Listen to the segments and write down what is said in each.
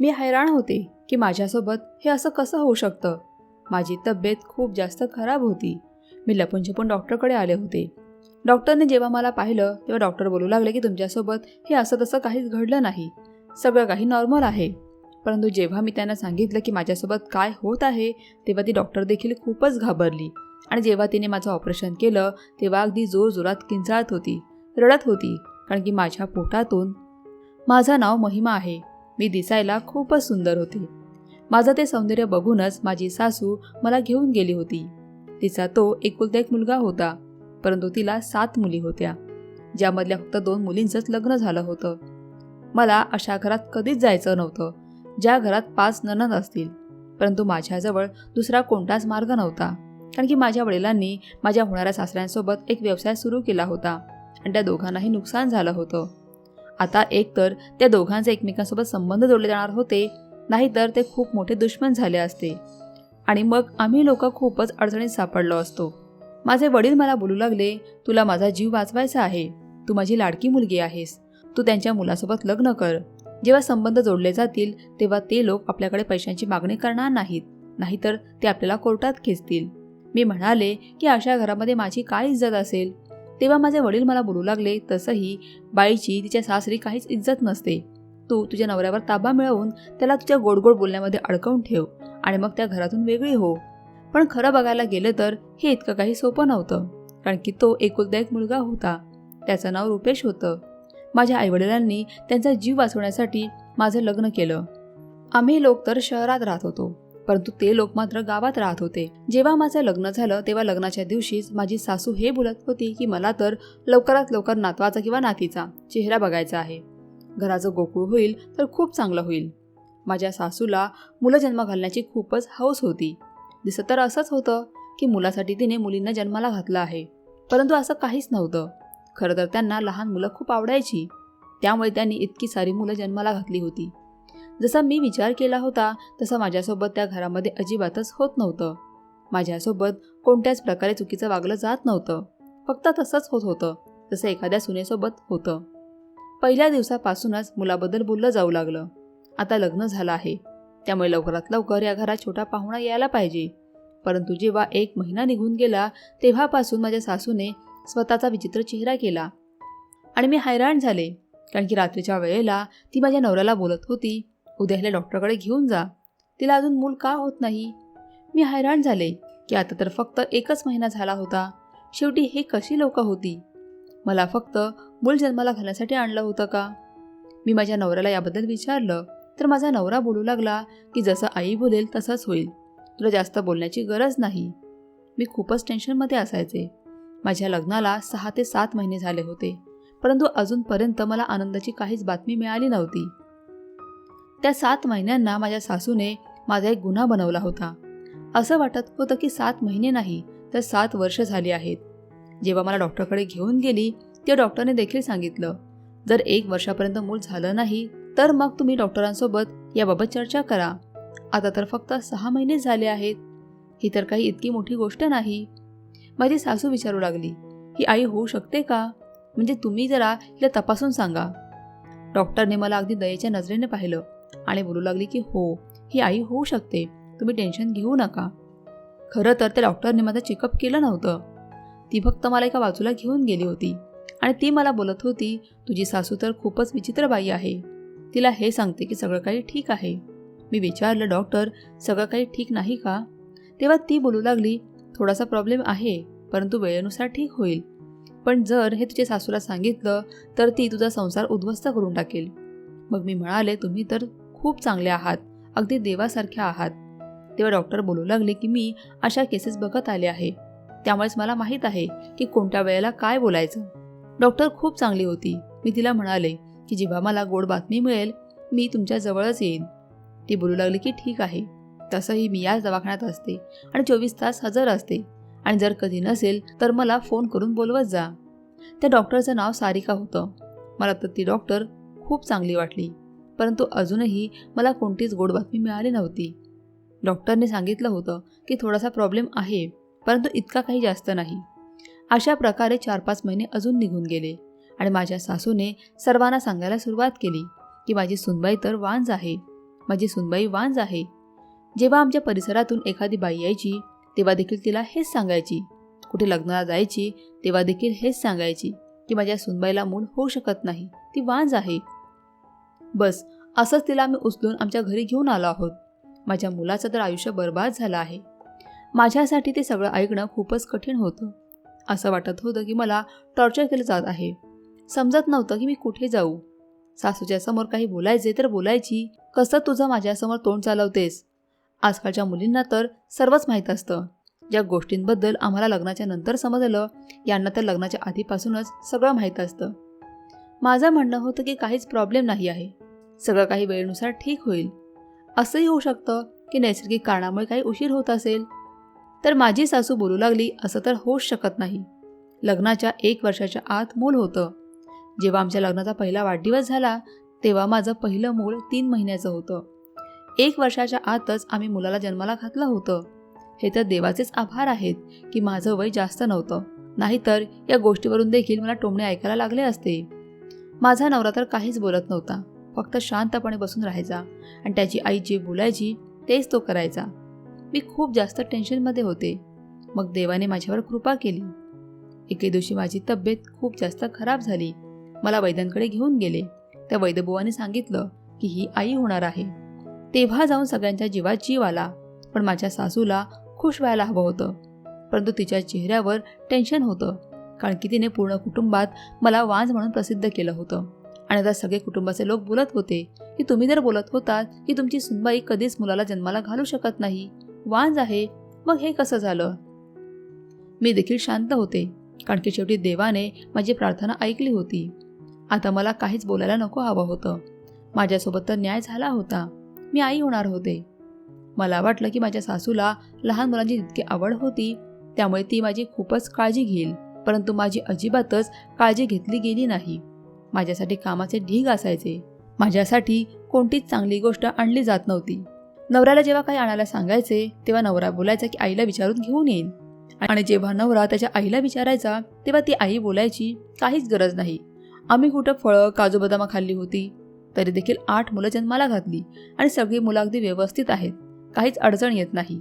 मी हैराण होते की माझ्यासोबत हे असं कसं होऊ शकतं. माझी तब्येत खूप जास्त खराब होती. मी लपून छपून डॉक्टरकडे आले होते. डॉक्टरने जेव्हा मला पाहिलं तेव्हा डॉक्टर बोलू लागले की तुमच्यासोबत हे असं तसं काहीच घडलं नाही. सगळं काही नॉर्मल आहे. परंतु जेव्हा मी त्यांना सांगितलं की माझ्यासोबत काय होत आहे तेव्हा ती डॉक्टर देखील खूपच घाबरली. आणि जेव्हा तिने माझं ऑपरेशन केलं तेव्हा अगदी जोरजोरात किंचाळत होती रडत होती कारण की माझ्या पोटातून माझं नाव महिमा आहे. मी दिसायला खूपच सुंदर होती. माझं ते सौंदर्य बघूनच माझी सासू मला घेऊन गेली होती. तिचा तो एकुलता एक मुलगा होता परंतु तिला सात मुली होत्या ज्यामधल्या फक्त दोन मुलींचंच लग्न झालं होतं. मला अशा घरात कधीच जायचं नव्हतं. ज्या घरात पाच ननद असतील परंतु माझ्याजवळ दुसरा कोणताच मार्ग नव्हता. कारण की माझ्या वडिलांनी माझ्या होणाऱ्या सासऱ्यांसोबत एक व्यवसाय सुरू केला होता आणि त्या दोघांनाही नुकसान झालं होतं. आता एक तर त्या दोघांचे एकमेकांसोबत संबंध जोडले जाणार होते नाहीतर ते खूप मोठे दुश्मन झाले असते. आणि मग आम्ही लोक खूपच अडचणीत सापडलो असतो. माझे वडील मला बोलू लागले तुला माझा जीव वाचवायचा आहे. तू माझी लाडकी मुलगी आहेस. तू त्यांच्या मुलासोबत लग्न कर. जेव्हा संबंध जोडले जातील तेव्हा ते लोक आपल्याकडे पैशांची मागणी करणार नाहीत. नाहीतर ते आपल्याला कोर्टात खेचतील. मी म्हणाले की अशा घरामध्ये माझी काय इज्जत असेल? तेव्हा माझे वडील मला बोलू लागले तसंही बाईची तिच्या सासरी काहीच इज्जत नसते. तू तुझ्या नवऱ्यावर ताबा मिळवून त्याला तुझ्या गोडगोड बोलण्यामध्ये अडकवून ठेव आणि मग त्या घरातून वेगळी हो. पण खरं बघायला गेलं तर हे इतकं काही सोपं नव्हतं कारण की तो एकुलता एक मुलगा होता. त्याचं नाव रुपेश होतं. माझ्या आईवडिलांनी त्यांचा जीव वाचवण्यासाठी माझं लग्न केलं. आम्ही लोक तर शहरात राहत होतो. परंतु ते लोक मात्र गावात राहत होते. जेव्हा माझं लग्न झालं तेव्हा लग्नाच्या दिवशीच माझी सासू हे बोलत होती की मला तर लवकरात लवकर नातवाचा किंवा नातीचा चेहरा बघायचा आहे. घराचं गोकुळ होईल तर खूप चांगलं होईल. माझ्या सासूला मुलं जन्म घालण्याची खूपच हौस होती. दिसत तर असंच होतं की मुलासाठी तिने मुलींना जन्माला घातलं आहे. परंतु असं काहीच नव्हतं. खरं तर त्यांना लहान मुलं खूप आवडायची. त्यामुळे त्यांनी इतकी सारी मुलं जन्माला घातली होती. जसा मी विचार केला होता तसं माझ्यासोबत त्या घरामध्ये अजिबातच होत नव्हतं. माझ्यासोबत कोणत्याच प्रकारे चुकीचं वागलं जात नव्हतं. फक्त तसंच होत होतं जसं एखाद्या सुनेसोबत होतं. पहिल्या दिवसापासूनच मुलाबद्दल बोललं जाऊ लागलं. आता लग्न झालं आहे. त्यामुळे लवकरात लवकर या घरात छोटा पाहुणा यायला पाहिजे. परंतु जेव्हा एक महिना निघून गेला तेव्हापासून माझ्या सासूने स्वतःचा विचित्र चेहरा केला. आणि मी हैराण झाले कारण की रात्रीच्या वेळेला ती माझ्या नवऱ्याला बोलत होती. उद्या ह्याला डॉक्टरकडे घेऊन जा. तिला अजून मूल का होत नाही? मी हैराण झाले की आता तर फक्त एकच महिना झाला होता. शेवटी हे कशी लोक होती? मला फक्त मूल जन्माला घालण्यासाठी आणलं होतं का? मी माझ्या नवऱ्याला याबद्दल विचारलं तर माझा नवरा बोलू लागला की जसं आई बोलेल तसंच होईल. तुला जास्त बोलण्याची गरज नाही. मी खूपच टेन्शनमध्ये असायचे. माझ्या लग्नाला सहा ते सात महिने झाले होते परंतु अजूनपर्यंत मला आनंदाची काहीच बातमी मिळाली नव्हती. त्या सात महिन्यांना माझ्या सासूने माझा एक गुन्हा बनवला होता. असं वाटत होतं की सात महिने नाही तर सात वर्ष झाली आहेत. जेव्हा मला डॉक्टरकडे घेऊन गेली तेव्हा डॉक्टरने देखील सांगितलं जर एक वर्षापर्यंत मूल झालं नाही तर मग तुम्ही डॉक्टरांसोबत याबाबत चर्चा करा. आता तर फक्त सहा महिने झाले आहेत. ही तर काही इतकी मोठी गोष्ट नाही. माझी सासू विचारू लागली ही आई होऊ शकते का? म्हणजे तुम्ही जरा हिला तपासून सांगा. डॉक्टरने मला अगदी दयेच्या नजरेने पाहिलं. आणि बोलू लागली की हो ही आई होऊ शकते. तुम्ही टेन्शन घेऊ नका. खरं तर त्या डॉक्टरने माझं चेकअप केलं नव्हतं. ती फक्त मला एका बाजूला घेऊन गेली होती आणि ती मला बोलत होती तुझी सासू तर खूपच विचित्र बाई आहे. तिला हे सांगते की सगळं काही ठीक आहे. मी विचारलं डॉक्टर सगळं काही ठीक नाही का? तेव्हा ती बोलू लागली थोडासा प्रॉब्लेम आहे परंतु वेळेनुसार ठीक होईल. पण जर हे तुझ्या सासूला सांगितलं तर ती तुझा संसार उद्ध्वस्त करून टाकेल. मग मी म्हणाले तुम्ही तर खूप चांगले आहात. अगदी देवासारख्या आहात. तेव्हा डॉक्टर बोलू लागले की मी अशा केसेस बघत आले आहे. त्यामुळेच मला माहीत आहे की कोणत्या वेळेला काय बोलायचं. डॉक्टर खूप चांगली होती. मी तिला म्हणाले की जेव्हा मला गोड बातमी मिळेल मी तुमच्या जवळच येईन. ती बोलू लागली की ठीक आहे. तसंही मी याच दवाखान्यात असते आणि चोवीस तास हजर असते. आणि जर कधी नसेल तर मला फोन करून बोलवत जा. त्या डॉक्टरचं नाव सारिका होतं. मला तर ती डॉक्टर खूप चांगली वाटली. परंतु अजूनही मला कोणतीच गोड बातमी मिळाली नव्हती. डॉक्टरने सांगितलं होतं की थोडासा प्रॉब्लेम आहे परंतु इतका काही जास्त नाही. अशा प्रकारे चार पाच महिने अजून निघून गेले आणि माझ्या सासूने सर्वांना सांगायला सुरुवात केली की माझी सुनबाई तर वांज आहे. माझी सुनबाई वांज आहे. जेव्हा आमच्या परिसरातून एखादी बाई यायची तेव्हा देखील तिला हेच सांगायची. कुठे लग्नाला जायची तेव्हा देखील हेच सांगायची की माझ्या सुनबाईला मूल होऊ शकत नाही ती वांज आहे. बस असंच तिला आम्ही उचलून आमच्या घरी घेऊन आलो आहोत. माझ्या मुलाचं तर आयुष्य बर्बाद झालं आहे. माझ्यासाठी ते सगळं ऐकणं खूपच कठीण होतं. असं वाटत होतं की मला टॉर्चर केलं जात आहे. समजत नव्हतं की मी कुठे जाऊ. सासूच्या समोर काही बोलायचे तर बोलायची. कसं तुझं माझ्यासमोर तोंड चालवतेस? आजकालच्या मुलींना तर सर्वच माहीत असतं. ज्या गोष्टींबद्दल आम्हाला लग्नाच्या नंतर समजलं. यांना तर लग्नाच्या आधीपासूनच सगळं माहीत असतं. माझं म्हणणं होतं की काहीच प्रॉब्लेम नाही आहे. सगळं काही वेळेनुसार ठीक होईल. असंही होऊ शकतं की नैसर्गिक कारणामुळे काही उशीर होत असेल. तर माझी सासू बोलू लागली असं तर होऊच शकत नाही. लग्नाच्या एक वर्षाच्या आत मूल होतं. जेव्हा आमच्या लग्नाचा पहिला वाढदिवस झाला तेव्हा माझं पहिलं मूल तीन महिन्याचं होतं. एक वर्षाच्या आतच आम्ही मुलाला जन्माला घातलं होतं. हे तर देवाचेच आभार आहेत की माझं वय जास्त नव्हतं. नाहीतर या गोष्टीवरून देखील मला टोमणे ऐकायला लागले असते. माझा नवरा तर काहीच बोलत नव्हता. फक्त शांतपणे बसून राहायचा आणि त्याची आई जे बोलायची तेच तो करायचा. मी खूप जास्त टेन्शनमध्ये होते. मग देवाने माझ्यावर कृपा केली. एके दिवशी माझी तब्येत खूप जास्त खराब झाली. मला वैद्यांकडे घेऊन गेले. त्या वैद्यबुवाने सांगितलं की ही आई होणार आहे. तेव्हा जाऊन सगळ्यांच्या जीवात जीव आला पण माझ्या सासूला खुश व्हायला हवं होतं. परंतु तिच्या चेहऱ्यावर टेन्शन होतं कारण की तिने पूर्ण कुटुंबात मला वांज म्हणून प्रसिद्ध केलं होतं. आणि आता सगळे कुटुंबाचे लोक बोलत होते की तुम्ही जर बोलत होतात की तुमची सुनबाई कधीच मुलाला जन्माला घालू शकत नाही. वांज आहे. मग हे कसं झालं? मी देखील शांत होते कारण की शेवटी देवाने माझी प्रार्थना ऐकली होती. आता मला काहीच बोलायला नको हवं होतं. माझ्यासोबत तर न्याय झाला होता. मी आई होणार होते. मला वाटलं की माझ्या सासूला लहान मुलांची जितकी आवड होती त्यामुळे ती माझी खूपच काळजी घेईल परंतु माझी अजिबातच काळजी घेतली गेली नाही. माझ्यासाठी कामाचे ढीग असायचे. माझ्यासाठी कोणतीच चांगली गोष्ट आणली जात नव्हती. नवऱ्याला जेव्हा काही आणायला सांगायचे तेव्हा नवरा बोलायचा की आईला विचारून घेऊन येईन. आणि जेव्हा नवरा त्याच्या आईला विचारायचा तेव्हा ती आई बोलायची काहीच गरज नाही. आम्ही कुठं फळं काजू बदामा खाल्ली होती? तरी देखील आठ मुलं जन्माला घातली आणि सगळी मुलं अगदी व्यवस्थित आहेत. काहीच अडचण येत नाही.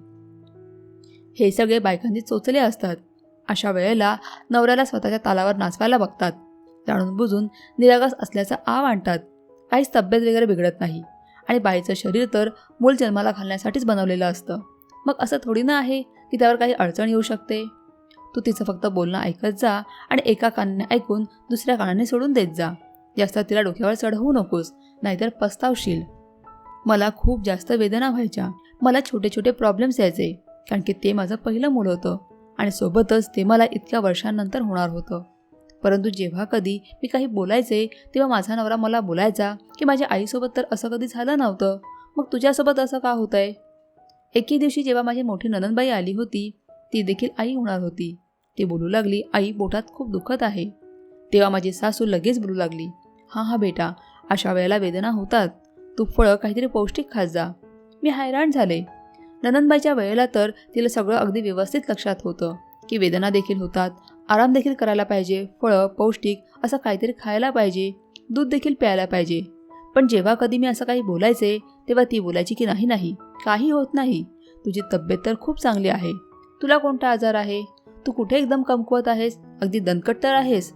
हे सगळे बायकांचे चोचले असतात. अशा वेळेला नवऱ्याला स्वतःच्या तालावर नाचवायला बघतात. जाणून बुजून निरागस असल्याचा आव आणतात काहीच तब्येत वगैरे बिघडत नाही. आणि बाईचं शरीर तर मूल जन्माला घालण्यासाठीच बनवलेलं असतं. मग असं थोडी ना आहे की त्यावर काही अडचण येऊ शकते? तू तिचं फक्त बोलणं ऐकत जा आणि एका कानाने ऐकून दुसऱ्या कानाने सोडून देत जा. जास्त तिला डोक्यावर चढवू नकोस नाहीतर पस्तावशील. मला खूप जास्त वेदना व्हायच्या. मला छोटे छोटे प्रॉब्लेम्स यायचे कारण की ते माझं पहिलं मूल होतं आणि सोबतच ते मला इतक्या वर्षांनंतर होणार होतं. परंतु जेव्हा कधी मी काही बोलायचे तेव्हा माझा नवरा मला बोलायचा की माझ्या आईसोबत तर असं कधी झालं नव्हतं. मग तुझ्यासोबत असं का होत आहे एके दिवशी जेव्हा माझी मोठी ननंदबाई आली होती ती देखील आई होणार होती. ती बोलू लागली आई बोटात खूप दुखत आहे. तेव्हा माझी सासू लगेच बोलू लागली हां हां बेटा अशा वेळेला वेदना होतात. तू फळं काहीतरी पौष्टिक खात जा. मी हैराण झाले. ननंदबाईच्या वेळेला तर तिला सगळं अगदी व्यवस्थित लक्षात होतं की वेदना देखील होतात. आराम देखील करायला पाहिजे फळं पौष्टिक असं काहीतरी खायला पाहिजे दूध देखील प्यायला पाहिजे. पण जेव्हा कधी मी असं काही बोलायचे तेव्हा ती बोलायची की नाही नाही काही होत नाही. तुझी तब्येत तर खूप चांगली आहे. तुला कोणता आजार आहे? तू कुठे एकदम कमकुवत आहेस? अगदी दणकट तर आहेस.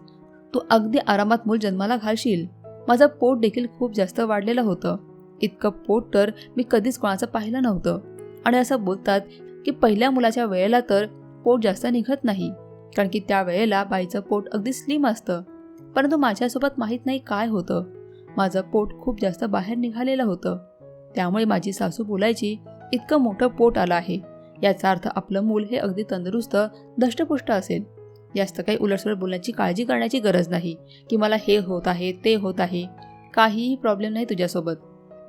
तू अगदी आरामात मूल जन्माला घालशील. माझं पोट देखील खूप जास्त वाढलेलं होतं. इतकं पोट तर मी कधीच कोणाचं पाहिलं नव्हतं. आणि असं बोलतात की पहिल्या मुलाच्या वेळेला तर पोट जास्त निघत नाही. कारण की त्यावेळेला बाईचं पोट अगदी स्लिम असतं. परंतु माझ्यासोबत माहीत नाही काय होतं. माझं पोट खूप जास्त बाहेर निघालेलं होतं. त्यामुळे माझी सासू बोलायची इतकं मोठं पोट आलं आहे. याचा अर्थ आपलं मूल हे अगदी तंदुरुस्त दष्टपुष्ट असेल. जास्त काही उलटसुलट बोलण्याची काळजी करण्याची गरज नाही. की मला हे होत आहे ते होत आहे. काहीही प्रॉब्लेम नाही तुझ्यासोबत.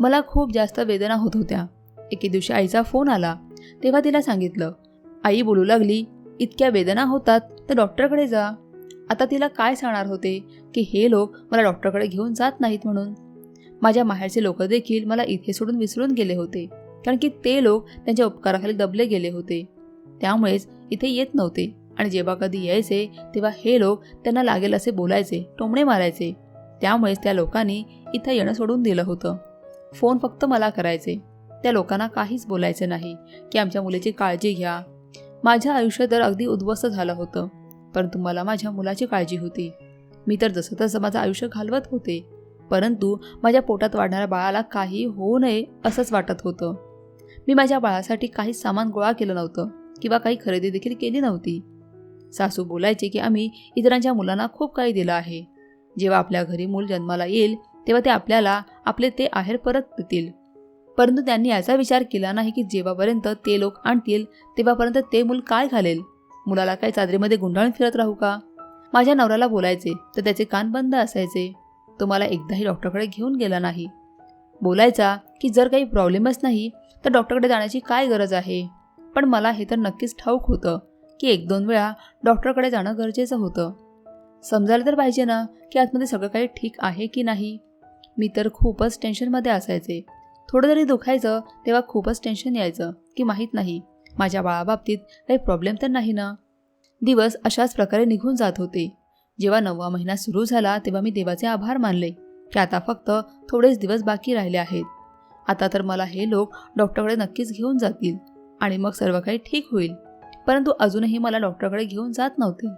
मला खूप जास्त वेदना होत होत्या. एके दिवशी आईचा फोन आला. तेव्हा तिला सांगितलं. आई बोलू लागली. इतक्या वेदना होतात. तर डॉक्टरकडे जा. आता तिला काय सांगणार होते की हे लोक मला डॉक्टरकडे घेऊन जात नाहीत म्हणून? माझ्या माहेरचे लोक देखील मला इथे सोडून विसरून गेले होते कारण की ते लोक त्यांच्या उपकाराखाली दबले गेले होते. त्यामुळेच इथे येत नव्हते आणि जेव्हा कधी यायचे तेव्हा हे लोक त्यांना लागेल असे बोलायचे टोमणे मारायचे. त्यामुळेच त्या लोकांनी इथं येणं सोडून दिलं होतं. फोन फक्त मला करायचे. त्या लोकांना काहीच बोलायचे नाही. की आमच्या मुलीची काळजी घ्या. माझं आयुष्य तर अगदी उद्ध्वस्त झालं होतं परंतु मला माझ्या मुलाची काळजी होती. मी तर जसं तसं माझं आयुष्य घालवत होते परंतु माझ्या पोटात वाढणाऱ्या बाळाला काही होऊ नये असंच वाटत होतं. मी माझ्या बाळासाठी काही सामान गोळा केलं नव्हतं किंवा काही खरेदी देखील केली नव्हती. सासू बोलायचे की आम्ही इतरांच्या मुलांना खूप काही दिलं आहे. जेव्हा आपल्या घरी मूल जन्माला येईल तेव्हा ते आपल्याला आपले ते आहेर परत देतील. परंतु त्यांनी याचा विचार केला नाही की जेव्हापर्यंत ते लोक आणतील तेव्हापर्यंत ते मूल काय घालेल? मुलाला काय चादरीमध्ये गुंडाळून फिरत राहू का? माझ्या नवऱ्याला बोलायचे तर त्याचे कान बंद असायचे. तो मला एकदाही डॉक्टरकडे घेऊन गेला नाही. बोलायचा की जर काही प्रॉब्लेमच नाही तर डॉक्टरकडे जाण्याची काय गरज आहे? पण मला हे तर नक्कीच ठाऊक होतं की एक दोन वेळा डॉक्टरकडे जाणं गरजेचं होतं. समजायला तर पाहिजे ना की आतमध्ये सगळं काही ठीक आहे की नाही? मी तर खूपच टेन्शनमध्ये असायचे. थोडं जरी दुखायचं तेव्हा खूपच टेन्शन यायचं की माहीत नाही. माझ्या बाळाबाबतीत काही प्रॉब्लेम तर नाही ना? दिवस अशाच प्रकारे निघून जात होते. जेव्हा नववा महिना सुरू झाला तेव्हा मी देवाचे आभार मानले की आता फक्त थोडेच दिवस बाकी राहिले आहेत. आता तर मला हे लोक डॉक्टरकडे नक्कीच घेऊन जातील आणि मग सर्व काही ठीक होईल. परंतु अजूनही मला डॉक्टरकडे घेऊन जात नव्हते.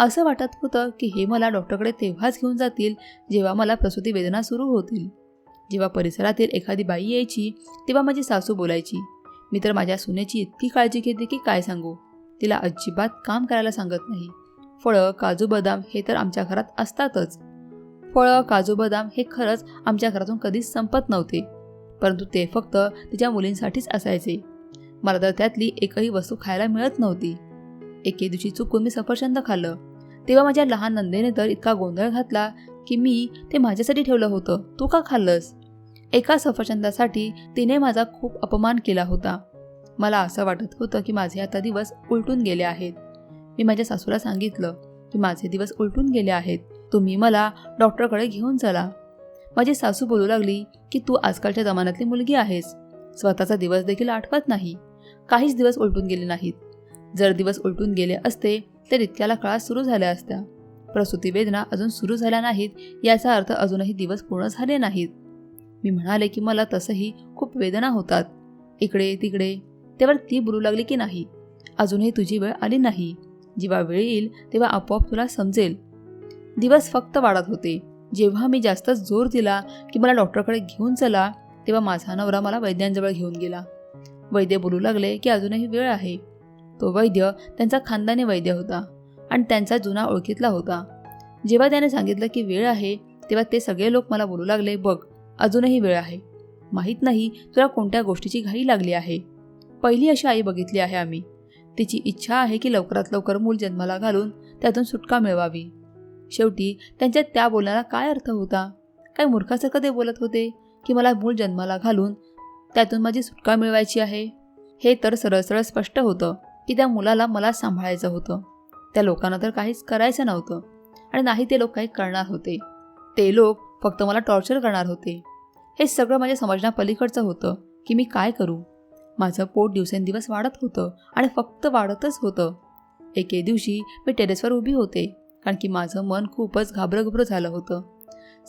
असं वाटत होतं की हे मला डॉक्टरकडे तेव्हाच घेऊन जातील जेव्हा मला प्रसूती वेदना सुरू होतील. जेव्हा परिसरातील एखादी बाई यायची तेव्हा माझी सासू बोलायची. मी तर माझ्या सुनेची इतकी काळजी घेते की काय सांगू? तिला अजिबात काम करायला सांगत नाही. फळं काजू बदाम हे तर आमच्या घरात असतातच. फळं काजू बदाम हे खरंच आमच्या घरातून कधीच संपत नव्हते. परंतु ते फक्त तिच्या मुलींसाठीच असायचे. मला तर त्यातली एकही वस्तू खायला मिळत नव्हती. एके दिवशी चुकून मी सफरचंद खाल्लं. तेव्हा माझ्या लहान नंदेने तर इतका गोंधळ घातला की मी ते माझ्यासाठी ठेवलं होतं. तू का खाल्लंस? एका सफरचंदासाठी तिने माझा खूप अपमान केला होता. मला असं वाटत होतं की माझे आता दिवस उलटून गेले आहेत. मी माझ्या सासूला सांगितलं की माझे दिवस उलटून गेले आहेत. तुम्ही मला डॉक्टरकडे घेऊन चला. माझी सासू बोलू लागली की तू आजकालच्या जमान्यातली मुलगी आहेस. स्वतःचा दिवस देखील आठवत नाही. काहीच दिवस उलटून गेले नाहीत. जर दिवस उलटून गेले असते तर इतक्याला काळात सुरू झाल्या असत्या. प्रसूती वेदना अजून सुरू झाल्या नाहीत याचा अर्थ अजूनही दिवस पूर्ण झाले नाहीत. मी म्हणाले की मला तसंही खूप वेदना होतात. इकडे तिकडे. तेव्हा ती बोलू लागली की नाही. अजूनही तुझी वेळ आली नाही. जेव्हा वेळ येईल तेव्हा आपोआप तुला समजेल. दिवस फक्त वाढत होते. जेव्हा मी जास्त जोर दिला की मला डॉक्टरकडे घेऊन चला तेव्हा माझा नवरा मला वैद्यांजवळ घेऊन गेला. वैद्य बोलू लागले की अजूनही वेळ आहे. तो वैद्य त्यांचा खानदानी वैद्य होता आणि त्यांचा जुना ओळखीतला होता. जेव्हा त्याने सांगितलं की वेळ आहे तेव्हा ते सगळे लोक मला बोलू लागले बघ अजूनही वेळ आहे. माहीत नाही तुला कोणत्या गोष्टीची घाई लागली आहे. पहिली अशी आई बघितली आहे आम्ही. तिची इच्छा आहे की लवकरात लवकर मूल जन्माला घालून त्यातून सुटका मिळवावी. शेवटी त्यांच्या त्या बोलण्याला काय अर्थ होता? काय मूर्खासारखं ते बोलत होते की मला मूल जन्माला घालून त्यातून माझी सुटका मिळवायची आहे? हे तर सरळ सरळ स्पष्ट होतं की त्या मुलाला मला सांभाळायचं होतं. त्या लोकांना तर काहीच करायचं नव्हतं. आणि नाही ते लोक काही करणार होते. ते लोक फक्त मला टॉर्चर करणार होते. हे सगळं माझ्या समजण्यापलीकडचं होतं की मी काय करू. माझं पोट दिवसेंदिवस वाढत होतं आणि फक्त वाढतच होतं. एके दिवशी मी टेरेसवर उभी होते कारण की माझं मन खूपच घाबरं झालं होतं.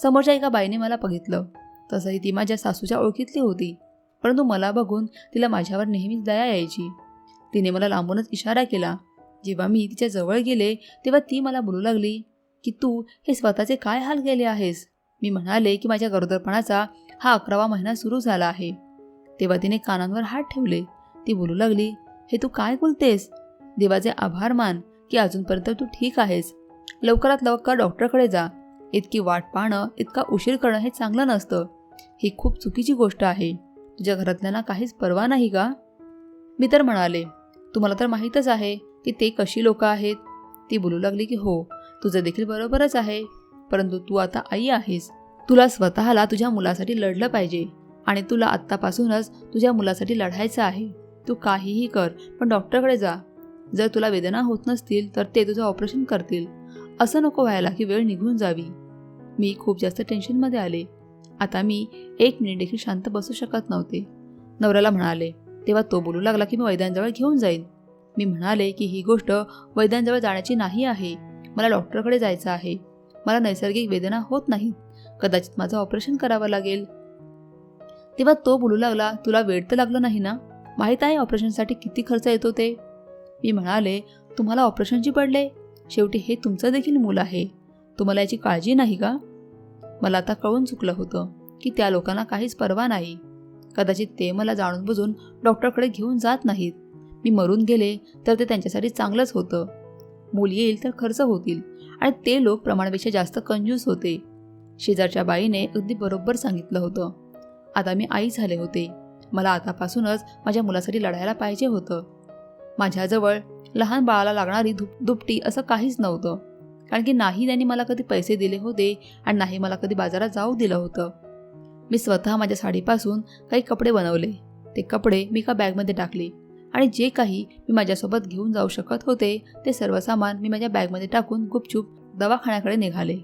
समोरच्या एका बाईने मला बघितलं. तसंही ती माझ्या सासूच्या ओळखीतली होती परंतु मला बघून तिला माझ्यावर नेहमीच दया यायची. तिने मला लांबूनच इशारा केला. जेव्हा मी तिच्या जवळ गेले तेव्हा ती मला बोलू लागली की तू हे स्वतःचे काय हाल केले आहेस? मी म्हणाले की माझ्या गरोदरपणाचा हा अकरावा महिना सुरू झाला आहे. तेव्हा तिने कानांवर हात ठेवले. ती बोलू लागली हे तू काय बोलतेस? देवाचे आभार मान की अजूनपर्यंत तू ठीक आहेस. लवकरात लवकर डॉक्टरकडे जा. इतकी वाट पाहणं इतका उशीर करणं हे चांगलं नसतं. ही खूप चुकीची गोष्ट आहे. तुझ्या घरातल्यांना काहीच परवा नाही का? मी तर म्हणाले तुम्हाला तर माहीतच आहे की ते कशी लोक आहेत. ती बोलू लागली की हो तुझं देखील बरोबरच आहे. परंतु तू आता आई आहेस. तुला स्वतःला तुझ्या मुलासाठी लढलं पाहिजे. आणि तुला आत्तापासूनच तुझ्या मुलासाठी लढायचं आहे. तू काहीही कर पण डॉक्टरकडे जा. जर तुला वेदना होत नसतील तर ते तुझं ऑपरेशन करतील. असं नको व्हायला की वेळ निघून जावी. मी खूप जास्त टेन्शनमध्ये आले. आता मी एक मिनिट देखील शांत बसू शकत नव्हते. नवऱ्याला म्हणाले तेव्हा तो बोलू लागला की मी वैद्यांजवळ घेऊन जाईन. मी म्हणाले की ही गोष्ट वैद्यांजवळ जाण्याची नाही आहे. मला डॉक्टरकडे जायचं आहे. मला नैसर्गिक वेदना होत नाहीत. कदाचित माझं ऑपरेशन करावं लागेल. तेव्हा तो बोलू लागला तुला वेळ तर लागलं नाही ना? माहीत आहे ऑपरेशनसाठी किती खर्च येतो ते? मी म्हणाले तुम्हाला ऑपरेशनची पडले. शेवटी हे तुमचं देखील मूल आहे. तुम्हाला याची काळजी नाही का? मला आता कळून चुकलं होतं की त्या लोकांना काहीच पर्वा नाही. कदाचित ते मला जाणून बुजून डॉक्टरकडे घेऊन जात नाहीत. मी मरून गेले तर ते त्यांच्यासाठी चांगलंच होतं. मूल येईल तर खर्च होतील. आणि ते लोक प्रमाणापेक्षा जास्त कंजूस होते. शेजारच्या बाईने अगदी बरोबर सांगितलं होतं. आता मी आई झाले होते. मला आतापासूनच माझ्या मुलासाठी लढायला पाहिजे होतं. माझ्याजवळ लहान बाळाला लागणारी धुप दुपटी असं काहीच नव्हतं. कारण की नाही त्यांनी मला कधी पैसे दिले होते आणि नाही मला कधी बाजारात जाऊ दिलं होतं. मी स्वतः माझ्या साडीपासून काही कपडे बनवले. ते कपडे मी एका बॅगमध्ये टाकले. आणि जे काही मी माझ्यासोबत घेऊन जाऊ शकत होते ते सर्व सामान मी माझ्या बॅगमध्ये टाकून गुपचूप दवाखान्याकडे निघाले.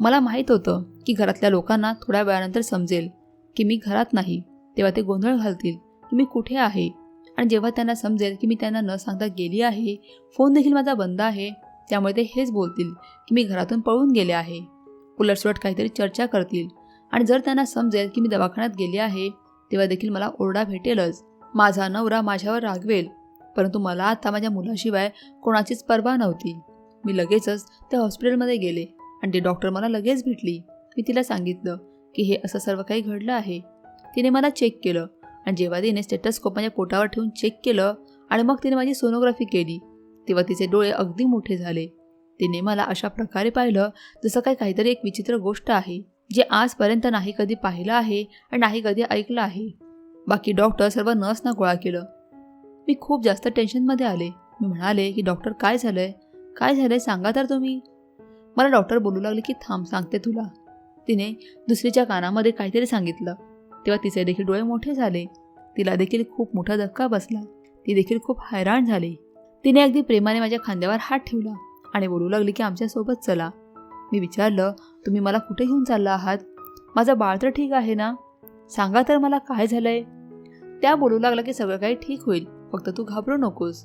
मला माहीत होतं की घरातल्या लोकांना थोड्या वेळानंतर समजेल की मी घरात नाही तेव्हा ते गोंधळ घालतील की मी कुठे आहे. आणि जेव्हा त्यांना समजेल की मी त्यांना न सांगता गेली आहे फोन देखील माझा बंद आहे त्यामुळे ते हेच बोलतील की मी घरातून पळून गेले आहे. उलटसुलट काहीतरी चर्चा करतील. आणि जर त्यांना समजेल की मी दवाखान्यात गेले आहे तेव्हा देखील मला ओरडा भेटेलच. माझा नवरा माझ्यावर रागवेल परंतु मला आता माझ्या मुलाशिवाय कोणाचीच पर्वा नव्हती. मी लगेचच त्या हॉस्पिटलमध्ये गेले आणि ती डॉक्टर मला लगेच भेटली. मी तिला सांगितलं की हे असं सर्व काही घडलं आहे. तिने मला चेक केलं आणि जेव्हा तिने स्टेटस्कोप माझ्या पोटावर ठेवून चेक केलं आणि मग तिने माझी सोनोग्राफी केली तेव्हा तिचे डोळे अगदी मोठे झाले. तिने मला अशा प्रकारे पाहिलं जसं काय काहीतरी एक विचित्र गोष्ट आहे जे आजपर्यंत नाही कधी पाहिलं आहे आणि नाही कधी ऐकलं आहे. बाकी डॉक्टर सर्व नर्सना गोळा केलं. मी खूप जास्त टेन्शनमध्ये आले. मी म्हणाले की डॉक्टर काय झालं आहे काय झालं आहे सांगा तर तुम्ही. मला डॉक्टर बोलू लागले की थांब सांगते तुला. तिने दुसरीच्या कानामध्ये काहीतरी सांगितलं. तेव्हा तिचे देखील डोळे मोठे झाले. तिला देखील खूप मोठा धक्का बसला. ती देखील खूप हैराण झाली. तिने अगदी प्रेमाने माझ्या खांद्यावर हात ठेवला आणि बोलू लागली की आमच्यासोबत चला. मी विचारलं तुम्ही मला कुठे घेऊन चालला आहात? माझं बाळ तर ठीक आहे ना? सांगा तर मला काय झालं आहे त्या बोलू लागला की सगळं काही ठीक होईल. फक्त तू घाबरू नकोस.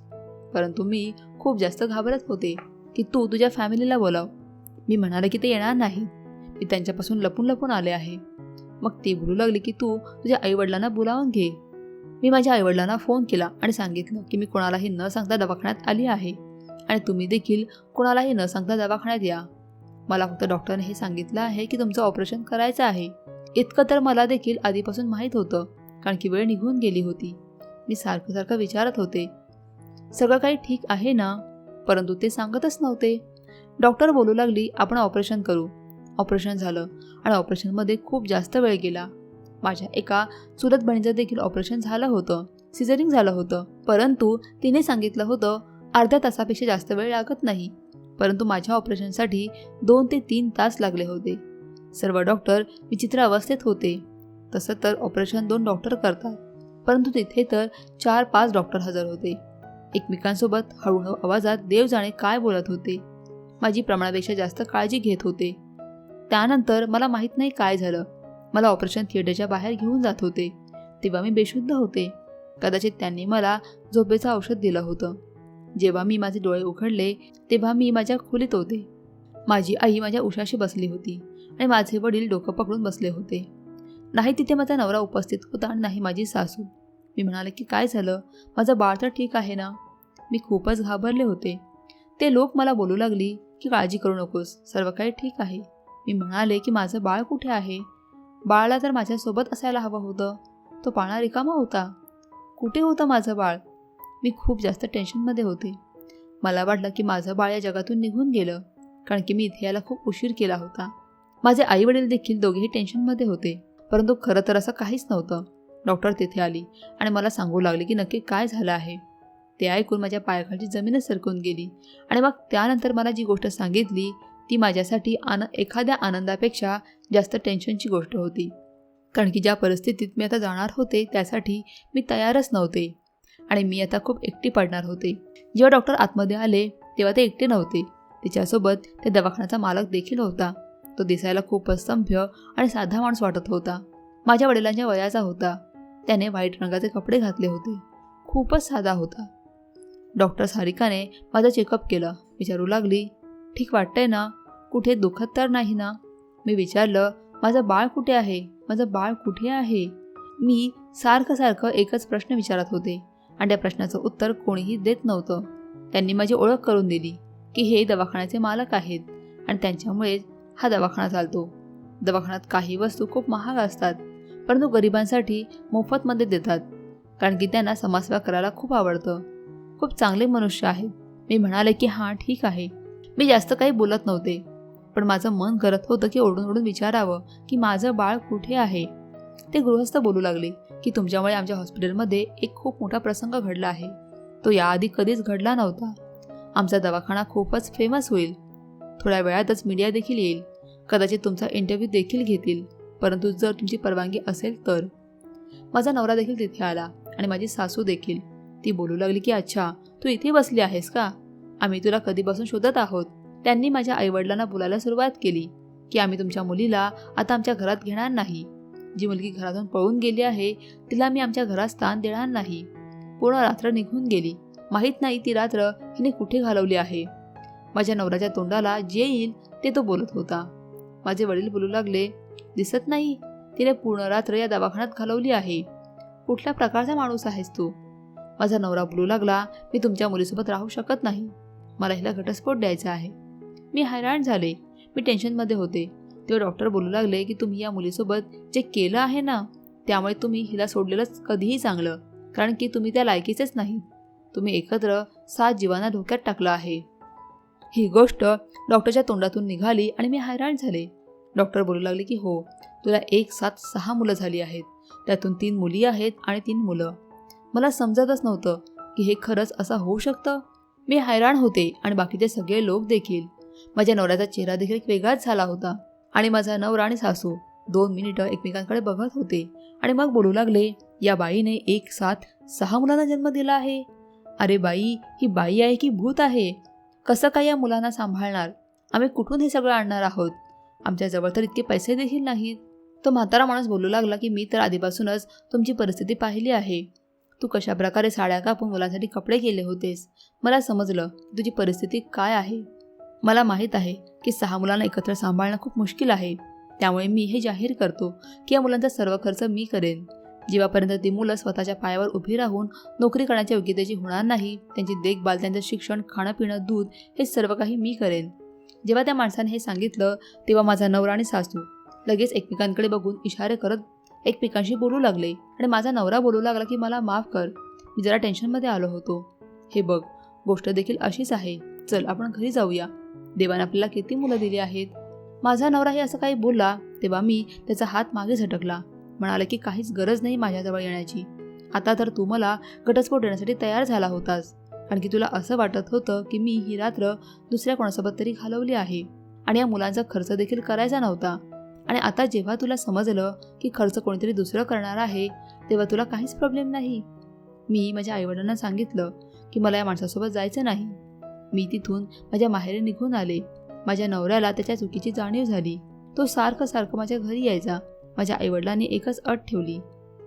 परंतु मी खूप जास्त घाबरत होते की तू तुझ्या फॅमिलीला बोलाव. मी म्हणाले की ते येणार नाही. मी त्यांच्यापासून लपून लपून आले आहे. मग ती बोलू लागली की तू तुझ्या आईवडिलांना बोलावून घे. मी माझ्या आईवडिलांना फोन केला आणि सांगितलं की मी कोणालाही न सांगता दवाखान्यात आली आहे. आणि तुम्ही देखील कोणालाही न सांगता दवाखान्यात या. मला फक्त डॉक्टरने हे सांगितलं आहे की तुमचं ऑपरेशन करायचं आहे. इतकं तर मला देखील आधीपासून माहीत होतं. कारण की वेळ निघून गेली होती. मी सारखं सारखं विचारत होते. सगळं काही ठीक आहे ना? परंतु ते सांगतच नव्हते. डॉक्टर बोलू लागली आपण ऑपरेशन करू. ऑपरेशन झालं आणि ऑपरेशनमध्ये खूप जास्त वेळ गेला. माझ्या एका चुलत बहिणीचं देखील ऑपरेशन झालं होतं. सिझरिंग झालं होतं. परंतु तिने सांगितलं होतं अर्ध्या तासापेक्षा जास्त वेळ लागत नाही. परंतु माझ्या ऑपरेशनसाठी दोन ते तीन तास लागले होते. सर्व डॉक्टर विचित्र अवस्थेत होते. तसं तर ऑपरेशन दोन डॉक्टर करतात परंतु तिथे तर चार पाच डॉक्टर हजर होते. एकमेकांसोबत हळूहळू आवाजात देव जाणे काय बोलत होते? माझी प्रमाणापेक्षा जास्त काळजी घेत होते. त्यानंतर मला माहीत नाही काय झालं. मला ऑपरेशन थिएटरच्या बाहेर घेऊन जात होते. तेव्हा मी बेशुद्ध होते. कदाचित त्यांनी मला झोपेचं औषध दिलं होतं. जेव्हा मी माझे डोळे उघडले तेव्हा मी माझ्या खोलीत होते. माझी आई माझ्या उशाशी बसली होती आणि माझे वडील डोकं पकडून बसले होते. नाही तिथे माझा नवरा उपस्थित होता आणि नाही माझी सासू. मी म्हणाले की काय झालं? माझं बाळ तर ठीक आहे ना? मी खूपच घाबरले होते. ते लोक मला बोलू लागली की काळजी करू नकोस सर्व काही ठीक आहे. मी म्हणाले की माझं बाळ कुठे आहे? बाळाला तर माझ्यासोबत असायला हवं होतं. तो पाळणा रिकामा होता. कुठे होतं माझं बाळ? मी खूप जास्त टेन्शनमध्ये होते. मला वाटलं की माझं बाळ या जगातून निघून गेलं कारण की मी इथे यायला खूप उशीर केला होता. माझे आई वडील देखील दोघेही टेन्शनमध्ये होते. परंतु खरं तर असं काहीच नव्हतं. डॉक्टर तिथे आली आणि मला सांगू लागले की नक्की काय झालं आहे. ते ऐकून माझ्या पायाखालची जमीनच सरकून गेली आणि मग त्यानंतर मला जी गोष्ट सांगितली ती माझ्यासाठी आन एखाद्या आनंदापेक्षा जास्त टेन्शनची गोष्ट होती. कारण की ज्या परिस्थितीत मी आता जाणार होते त्यासाठी मी तयारच नव्हते आणि मी आता खूप एकटी पडणार होते. जेव्हा डॉक्टर आतमध्ये आले तेव्हा ते एकटे नव्हते. तिच्यासोबत त्या दवाखान्याचा मालक देखील होता. तो दिसायला खूपच सभ्य आणि साधा माणूस वाटत होता. माझ्या वडिलांच्या वयाचा होता. त्याने व्हाईट रंगाचे कपडे घातले होते. खूपच साधा होता. डॉक्टर सारिकाने माझं चेकअप केलं. विचारू लागली ठीक वाटतंय ना? कुठे दुखत तर नाही ना? मी विचारलं माझं बाळ कुठे आहे? माझं बाळ कुठे आहे? मी सारखं सारखं एकच प्रश्न विचारत होते आणि त्या प्रश्नाचं उत्तर कोणीही देत नव्हतं. त्यांनी माझी ओळख करून दिली की हे दवाखान्याचे मालक आहेत आणि त्यांच्यामुळेच हा दवाखाना चालतो. दवाखान्यात काही वस्तू खूप महाग असतात परंतु गरिबांसाठी मोफतमध्ये देतात कारण की त्यांना समाजसेवा करायला खूप आवडतं. खूप चांगले मनुष्य आहेत. मी म्हणाले की हां ठीक आहे. मी जास्त काही बोलत नव्हते पण माझं मन करत होतं की ओढून ओढून विचारावं की माझं बाळ कुठे आहे? ते गृहस्थ बोलू लागले की तुमच्यामुळे आमच्या हॉस्पिटलमध्ये एक खूप मोठा प्रसंग घडला आहे. तो याआधी कधीच घडला नव्हता. आमचा दवाखाना खूपच फेमस होईल. थोड्या वेळातच मीडिया देखील येईल. कदाचित तुमचा इंटरव्ह्यू देखील घेतील परंतु जर तुमची परवानगी असेल तर. माझा नवरा देखील तिथे आला आणि माझी सासू देखील. ती बोलू लागली की अच्छा तू इथे बसली आहेस का? आम्ही तुला कधीपासून शोधत आहोत. त्यांनी माझ्या आईवडिलांना बोलायला सुरुवात केली की आम्ही तुमच्या मुलीला आता आमच्या घरात घेणार नाही. जी मुलगी घरातून पळून गेली आहे तिला मी आमच्या घरात स्थान देणार नाही. पूर्ण रात्र निघून गेली. माहीत नाही ती रात्र हिने कुठे घालवली आहे. माझ्या नवऱ्याच्या तोंडाला जे येईल ते तो बोलत होता. माझे वडील बोलू लागले दिसत नाही तिने पूर्ण रात्र या दवाखान्यात घालवली आहे. कुठल्या प्रकारचा माणूस आहेस तू? माझा नवरा बोलू लागला मी तुमच्या मुलीसोबत राहू शकत नाही. मला हिला घटस्फोट द्यायचा आहे. मी हैराण झाले. मी टेन्शनमध्ये होते. तेव्हा डॉक्टर बोलू लागले की तुम्ही या मुलीसोबत जे केलं आहे ना त्यामुळे तुम्ही हिला सोडलेलंच कधीही चांगलं. कारण की तुम्ही त्या लायकीचेच नाही. तुम्ही एकत्र सात जीवांना धोक्यात टाकलं आहे. ही गोष्ट डॉक्टरच्या तोंडातून निघाली आणि मी हैराण झाले. डॉक्टर बोलू लागले की हो तुला एक सात सहा मुलं झाली आहेत. त्यातून तीन मुली आहेत आणि तीन मुलं. मला समजतच नव्हतं की हे खरंच असं होऊ शकतं. मी हैराण होते आणि बाकीचे सगळे लोक देखील. माझ्या नवऱ्याचा चेहरा देखील वेगळाच झाला होता आणि माझा नवरा आणि सासू दोन मिनिटं एकमेकांकडे बघत होते आणि मग बोलू लागले या बाईने एक साथ सहा मुलांना जन्म दिला आहे. अरे बाई ही बाई आहे की भूत आहे? कसं काय या मुलांना सांभाळणार? आम्ही कुठून हे सगळं आणणार आहोत? आमच्याजवळ तर इतके पैसे देखील नाहीत. तो म्हातारा माणूस बोलू लागला की मी तर आधीपासूनच तुमची परिस्थिती पाहिली आहे. तू कशा प्रकारे साड्या कापून मुलांसाठी कपडे केले होतेस? मला समजलं तुझी परिस्थिती काय आहे. मला माहीत आहे की सहा मुलांना एकत्र सांभाळणं खूप मुश्किल आहे. त्यामुळे मी हे जाहीर करतो की या मुलांचा सर्व खर्च मी करेन. जेव्हापर्यंत ती मुलं स्वतःच्या पायावर उभी राहून नोकरी करण्याच्या योग्यतेची होणार नाही त्यांची देखभाल त्यांचं शिक्षण खाणं पिणं दूध हे सर्व काही मी करेन. जेव्हा त्या माणसाने हे सांगितलं तेव्हा माझा नवरा आणि सासू लगेच एकमेकांकडे बघून इशारे करत एकमेकांशी बोलू लागले आणि माझा नवरा बोलू लागला की मला माफ कर मी जरा टेन्शनमध्ये आलो होतो. हे बघ गोष्ट देखील अशीच आहे. चल आपण घरी जाऊया. देवाने आपल्याला किती मुलं दिली आहेत? माझा नवरा हे असं काही बोलला तेव्हा मी त्याचा हात मागे झटकला. म्हणाले की काहीच गरज नाही माझ्याजवळ येण्याची. आता तर तू मला घटस्फोट देण्यासाठी तयार झाला होतास. कारण की तुला असं वाटत होतं की मी ही रात्र दुसऱ्या कोणासोबत तरी घालवली आहे आणि या मुलांचा खर्च देखील करायचा नव्हता. आणि आता जेव्हा तुला समजलं की खर्च कोणीतरी दुसरं करणार आहे तेव्हा तुला काहीच प्रॉब्लेम नाही. मी माझ्या आईवडिलांना सांगितलं की मला या माणसासोबत जायचं नाही. मी तिथून माझ्या माहेरी निघून आले. माझ्या नवऱ्याला त्याच्या चुकीची जाणीव झाली. तो सारखं सारखं माझ्या घरी यायचा. माझ्या आईवडिलांनी एकच अट ठेवली.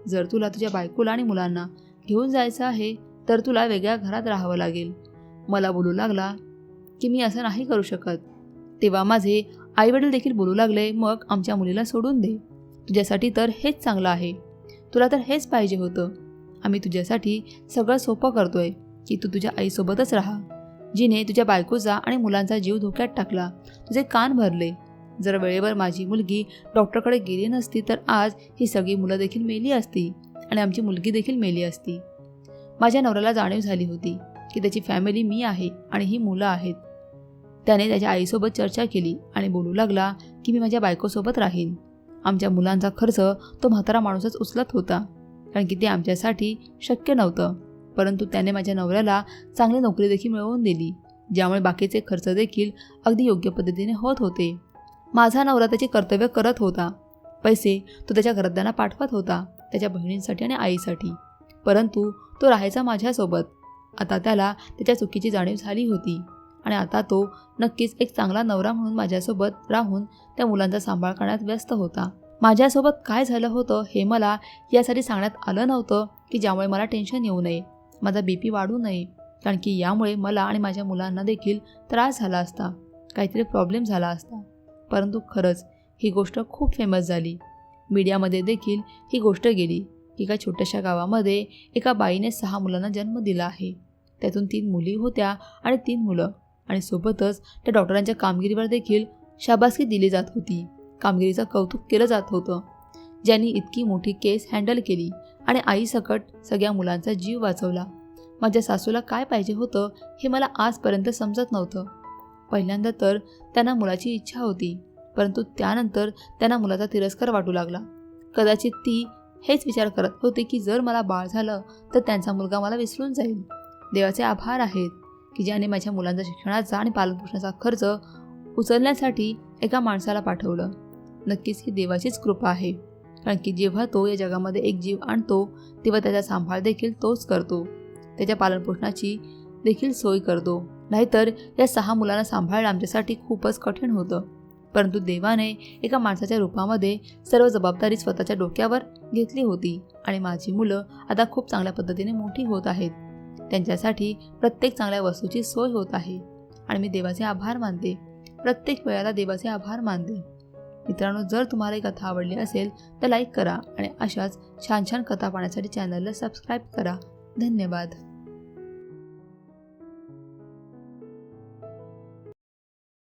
जर तुला तुझ्या बायकोला आणि मुलांना घेऊन जायचं आहे तर तुला वेगळ्या घरात राहावं लागेल. मला बोलू लागला की मी असं नाही करू शकत. तेव्हा माझे आईवडील देखील बोलू लागले मग आमच्या मुलीला सोडून दे. तुझ्यासाठी तर हेच चांगलं आहे. तुला तर हेच पाहिजे होतं. आम्ही तुझ्यासाठी सगळं सोपं करतोय की तू तुझ्या आईसोबतच राहा. जिने तुझ्या बायकोचा आणि मुलांचा जीव धोक्यात टाकला. तुझे कान भरले. जर वेळेवर माझी मुलगी डॉक्टरकडे गेली नसती तर आज ही सगळी मुलं देखील मेली असती आणि आमची मुलगी देखील मेली असती. माझ्या नवऱ्याला जाणीव झाली होती की त्याची फॅमिली मी आहे आणि ही मुलं आहेत. त्याने त्याच्या आईसोबत चर्चा केली आणि बोलू लागला की मी माझ्या बायकोसोबत राहीन. आमच्या मुलांचा खर्च तो म्हातारा माणूसच उचलत होता कारण की ते आमच्यासाठी शक्य नव्हतं. परंतु त्याने माझ्या नवऱ्याला चांगली नोकरी देखील मिळवून दिली ज्यामुळे बाकीचे खर्च देखील अगदी योग्य पद्धतीने होत होते. माझा नवरा त्याचे कर्तव्य करत होता. पैसे तो त्याच्या घरद्यांना पाठवत होता त्याच्या बहिणींसाठी आणि आईसाठी. परंतु तो राहायचा माझ्यासोबत. आता त्याला त्याच्या चुकीची जाणीव झाली होती आणि आता तो नक्कीच एक चांगला नवरा म्हणून माझ्यासोबत राहून त्या मुलांचा सांभाळ करण्यात व्यस्त होता. माझ्यासोबत काय झालं होतं हे मला यासाठी सांगण्यात आलं नव्हतं की ज्यामुळे मला टेन्शन येऊ नये माझा बी पी वाढू नये. कारण की यामुळे मला आणि माझ्या मुलांना देखील त्रास झाला असता. काहीतरी प्रॉब्लेम झाला असता. परंतु खरंच ही गोष्ट खूप फेमस झाली. मीडियामध्ये देखील ही गोष्ट गेली की एका छोट्याशा गावामध्ये एका बाईने सहा मुलांना जन्म दिला आहे. त्यातून तीन मुली होत्या आणि तीन मुलं आणि सोबतच त्या डॉक्टरांच्या कामगिरीवर देखील शाबासकी दिली जात होती. कामगिरीचं कौतुक केलं जात होतं. ज्यांनी इतकी मोठी केस हँडल केली आणि आईसकट सगळ्या मुलांचा जीव वाचवला. माझ्या सासूला काय पाहिजे होतं हे मला आजपर्यंत समजत नव्हतं. पहिल्यांदा तर त्यांना मुलाची इच्छा होती परंतु त्यानंतर त्यांना मुलाचा तिरस्कार वाटू लागला. कदाचित ती हेच विचार करत होते की जर मला बाळ झालं तर त्यांचा मुलगा मला विसरून जाईल. देवाचे आभार आहेत की ज्याने माझ्या मुलांच्या शिक्षणाचा आणि पालनपोषणाचा खर्च उचलण्यासाठी एका माणसाला पाठवलं. नक्कीच ही देवाचीच कृपा आहे कारण की जेव्हा तो या जगामध्ये एक जीव आणतो तेव्हा त्याचा सांभाळ देखील तोच करतो. त्याच्या पालनपोषणाची देखील सोय करतो. नाहीतर या सहा मुलांना सांभाळणं आमच्यासाठी खूपच कठीण होतं. परंतु देवाने एका माणसाच्या रूपामध्ये सर्व जबाबदारी स्वतःच्या डोक्यावर घेतली होती आणि माझी मुलं आता खूप चांगल्या पद्धतीने मोठी होत आहेत. त्यांच्यासाठी प्रत्येक चांगल्या वस्तूची सोय होत आहे आणि मी देवाचे आभार मानते. प्रत्येक वेळेला देवाचे आभार मानते. मित्रांनो जर तुम्हाला ही कथा आवडली असेल तर लाईक करा आणि अशाच छान छान कथा पाहण्यासाठी चॅनलला सबस्क्राईब करा. धन्यवाद.